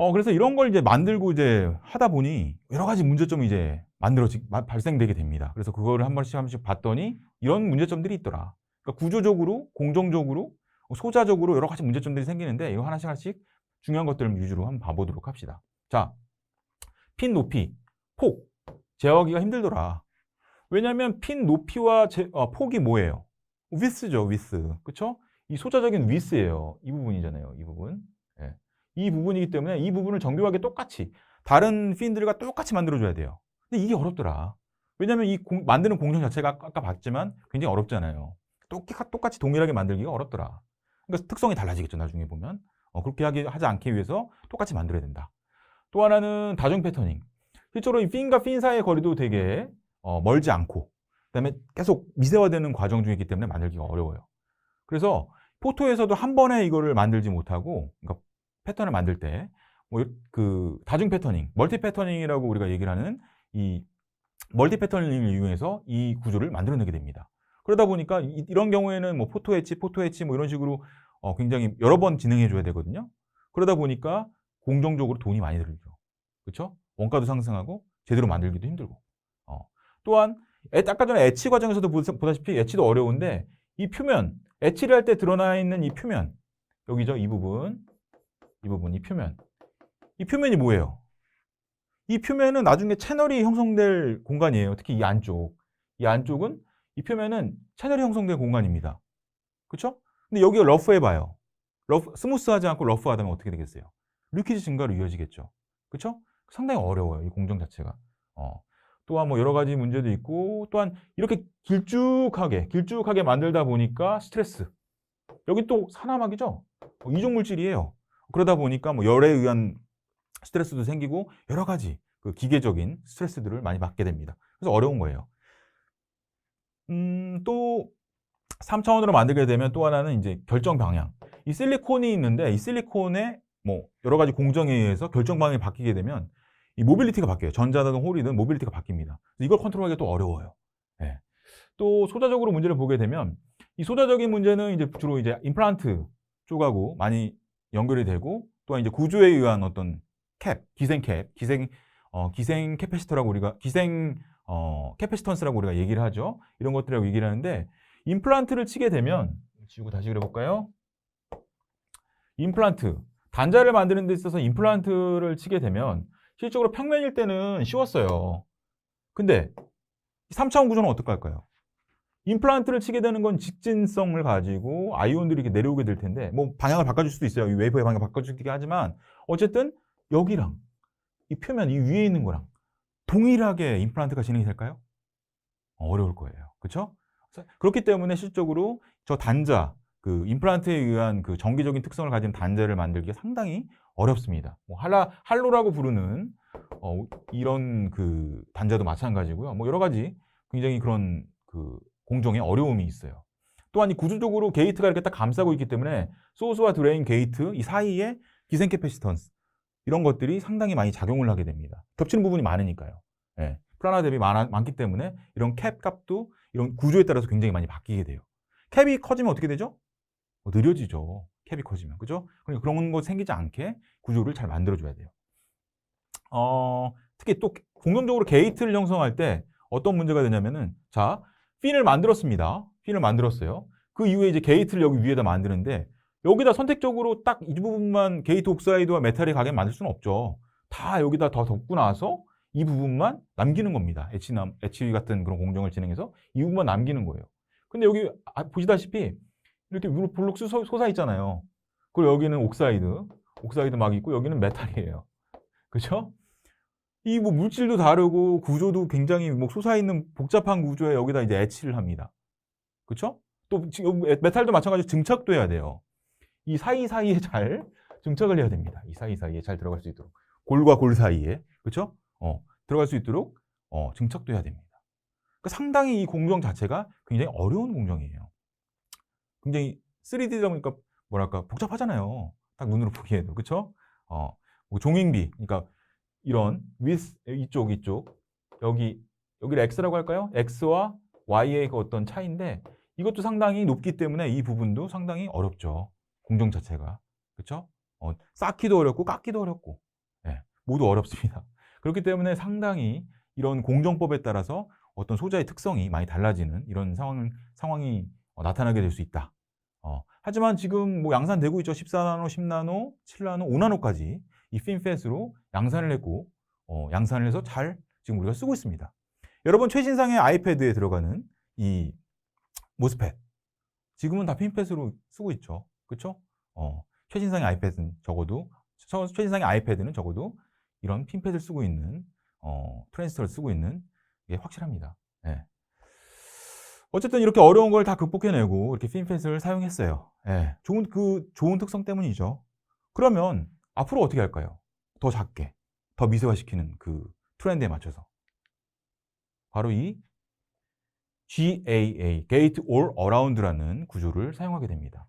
어, 그래서 이런 걸 이제 만들고 이제 하다 보니 여러 가지 문제점이 이제 만들어지, 마- 발생되게 됩니다. 그래서 그거를 한 번씩 한 번씩 봤더니 이런 문제점들이 있더라. 그러니까 구조적으로, 공정적으로, 소자적으로 여러 가지 문제점들이 생기는데 이거 하나씩 하나씩 중요한 것들을 위주로 한번 봐보도록 합시다. 자, 핀 높이, 폭, 제어하기가 힘들더라. 왜냐하면 핀 높이와 제- 어, 폭이 뭐예요? 위스죠, 위스. 그쵸? 이 소자적인 위스예요. 이 부분이잖아요, 이 부분. 예. 이 부분이기 때문에 이 부분을 정교하게 똑같이 다른 핀들과 똑같이 만들어줘야 돼요. 근데 이게 어렵더라. 왜냐하면 이 공- 만드는 공정 자체가 아까 봤지만 굉장히 어렵잖아요. 똑같, 똑같이 동일하게 만들기가 어렵더라. 그러니까 특성이 달라지겠죠, 나중에 보면. 어, 그렇게 하기, 하지 않기 위해서 똑같이 만들어야 된다. 또 하나는 다중 패터닝. 실제로 이 핀과 핀 사이의 거리도 되게 어, 멀지 않고 그다음에 계속 미세화되는 과정 중에 있기 때문에 만들기가 어려워요. 그래서 포토에서도 한 번에 이거를 만들지 못하고 그러니까 패턴을 만들 때 뭐 그 다중 패터닝, 멀티 패터닝이라고 우리가 얘기를 하는 이 멀티 패터닝을 이용해서 이 구조를 만들어내게 됩니다. 그러다 보니까 이, 런 경우에는 뭐 포토 엣지, 포토 엣지 뭐 이런 식으로 어, 굉장히 여러 번 진행해 줘야 되거든요. 그러다 보니까 공정적으로 돈이 많이 들죠. 그렇죠? 원가도 상승하고 제대로 만들기도 힘들고. 어. 또한 에- 아까 전에 엣치 과정에서도 보- 보다시피 엣치도 어려운데 이 표면 엣치를 할 때 드러나 있는 이 표면 여기죠 이 부분 이 부분 이 표면 이 표면이 뭐예요? 이 표면은 나중에 채널이 형성될 공간이에요. 특히 이 안쪽 이 안쪽은 이 표면은 채널이 형성될 공간입니다. 그렇죠? 근데 여기가 러프해봐요. 러프, 스무스하지 않고 러프하다면 어떻게 되겠어요? 리퀴지 증가로 이어지겠죠. 그렇죠? 상당히 어려워요. 이 공정 자체가. 어. 또한 뭐 여러 가지 문제도 있고 또한 이렇게 길쭉하게 길쭉하게 만들다 보니까 스트레스 여기 또 산화막이죠 어, 이종 물질이에요 그러다 보니까 뭐 열에 의한 스트레스도 생기고 여러 가지 그 기계적인 스트레스들을 많이 받게 됩니다 그래서 어려운 거예요 음 또 3차원으로 만들게 되면 또 하나는 이제 결정 방향 이 실리콘이 있는데 이 실리콘에 뭐 여러 가지 공정에 의해서 결정 방향이 바뀌게 되면 이 모빌리티가 바뀌어요. 전자든 홀이든 모빌리티가 바뀝니다. 이걸 컨트롤하기가 또 어려워요. 예. 또 소자적으로 문제를 보게 되면 이 소자적인 문제는 이제 주로 이제 임플란트 쪽하고 많이 연결이 되고 또한 이제 구조에 의한 어떤 캡, 기생 캡, 기생 어, 기생 캐패시터라고 우리가 기생 어, 캐패시턴스라고 우리가 얘기를 하죠. 이런 것들이라고 얘기를 하는데 임플란트를 치게 되면 지우고 다시 그려 볼까요? 임플란트 단자를 만드는 데 있어서 임플란트를 치게 되면 실적으로 평면일 때는 쉬웠어요. 근데 3차원 구조는 어떡할까요? 임플란트를 치게 되는 건 직진성을 가지고 아이온들이 이렇게 내려오게 될 텐데 뭐 방향을 바꿔줄 수도 있어요. 이 웨이브의 방향을 바꿔주긴 하지만 어쨌든 여기랑 이 표면 이 위에 있는 거랑 동일하게 임플란트가 진행이 될까요? 어려울 거예요. 그렇죠? 그렇기 때문에 실적으로 저 단자 그 임플란트에 의한 그 정기적인 특성을 가진 단자를 만들기가 상당히 어렵습니다. 뭐 할라 할로라고 부르는 어, 이런 그 단자도 마찬가지고요. 뭐 여러 가지 굉장히 그런 그 공정에 어려움이 있어요. 또한 이 구조적으로 게이트가 이렇게 딱 감싸고 있기 때문에 소스와 드레인 게이트 이 사이에 기생 캐패시턴스 이런 것들이 상당히 많이 작용을 하게 됩니다. 겹치는 부분이 많으니까요. 예. 플라나 대비 많아, 많기 때문에 이런 캡 값도 이런 구조에 따라서 굉장히 많이 바뀌게 돼요. 캡이 커지면 어떻게 되죠? 어, 느려지죠. 캡이 커지면. 그죠? 그러니까 그런 거 생기지 않게 구조를 잘 만들어줘야 돼요. 어, 특히 또 공정적으로 게이트를 형성할 때 어떤 문제가 되냐면은 자, 핀을 만들었습니다. 핀을 만들었어요. 그 이후에 이제 게이트를 여기 위에다 만드는데 여기다 선택적으로 딱 이 부분만 게이트 옥사이드와 메탈이 가게 만들 수는 없죠. 다 여기다 더 덮고 나서 이 부분만 남기는 겁니다. 남, 엣지 같은 그런 공정을 진행해서 이 부분만 남기는 거예요. 근데 여기 아, 보시다시피 이렇게 솟아, 솟아 있잖아요. 그리고 여기는 옥사이드, 옥사이드 막 있고 여기는 메탈이에요. 그렇죠? 이 뭐 물질도 다르고 구조도 굉장히 뭐 솟아 있는 복잡한 구조에 여기다 이제 엣치를 합니다. 그렇죠? 또 지금 메탈도 마찬가지로 증착도 해야 돼요. 이 사이 사이에 잘 증착을 해야 됩니다. 이 사이 사이에 잘 들어갈 수 있도록 골과 골 사이에 그렇죠? 어, 들어갈 수 있도록 어, 증착도 해야 됩니다. 그러니까 상당히 이 공정 자체가 굉장히 어려운 공정이에요. 굉장히 3D다 보니까 뭐랄까 복잡하잖아요. 딱 눈으로 보기에도 그렇죠? 어, 뭐 종횡비 그러니까 이런 with 이쪽 이쪽 여기 여기를 x라고 할까요? x와 y의 그 어떤 차이인데 이것도 상당히 높기 때문에 이 부분도 상당히 어렵죠. 공정 자체가 그렇죠? 어, 쌓기도 어렵고 깎기도 어렵고 모두 어렵습니다. 그렇기 때문에 상당히 이런 공정법에 따라서 어떤 소자의 특성이 많이 달라지는 이런 상황, 상황이 어, 나타나게 될 수 있다. 어, 하지만 지금 뭐 양산되고 있죠. 14나노, 10나노, 7나노, 5나노까지 이 핀팻으로 양산을 했고 어, 양산을 해서 잘 지금 우리가 쓰고 있습니다. 여러분 최신상의 아이패드에 들어가는 이 모스펫 지금은 다 핀팻으로 쓰고 있죠. 그렇죠? 어, 최신상의 아이패드는 적어도 저- 최신상의 아이패드는 적어도 이런 핀팻을 쓰고 있는 어, 트랜지스터를 쓰고 있는 게 확실합니다. 예. 어쨌든 이렇게 어려운 걸 다 극복해내고 이렇게 핀팻을 사용했어요. 예. 좋은 그 좋은 특성 때문이죠. 그러면 앞으로 어떻게 할까요? 더 작게, 더 미세화시키는 그 트렌드에 맞춰서 바로 이 GAA, Gate All Around라는 구조를 사용하게 됩니다.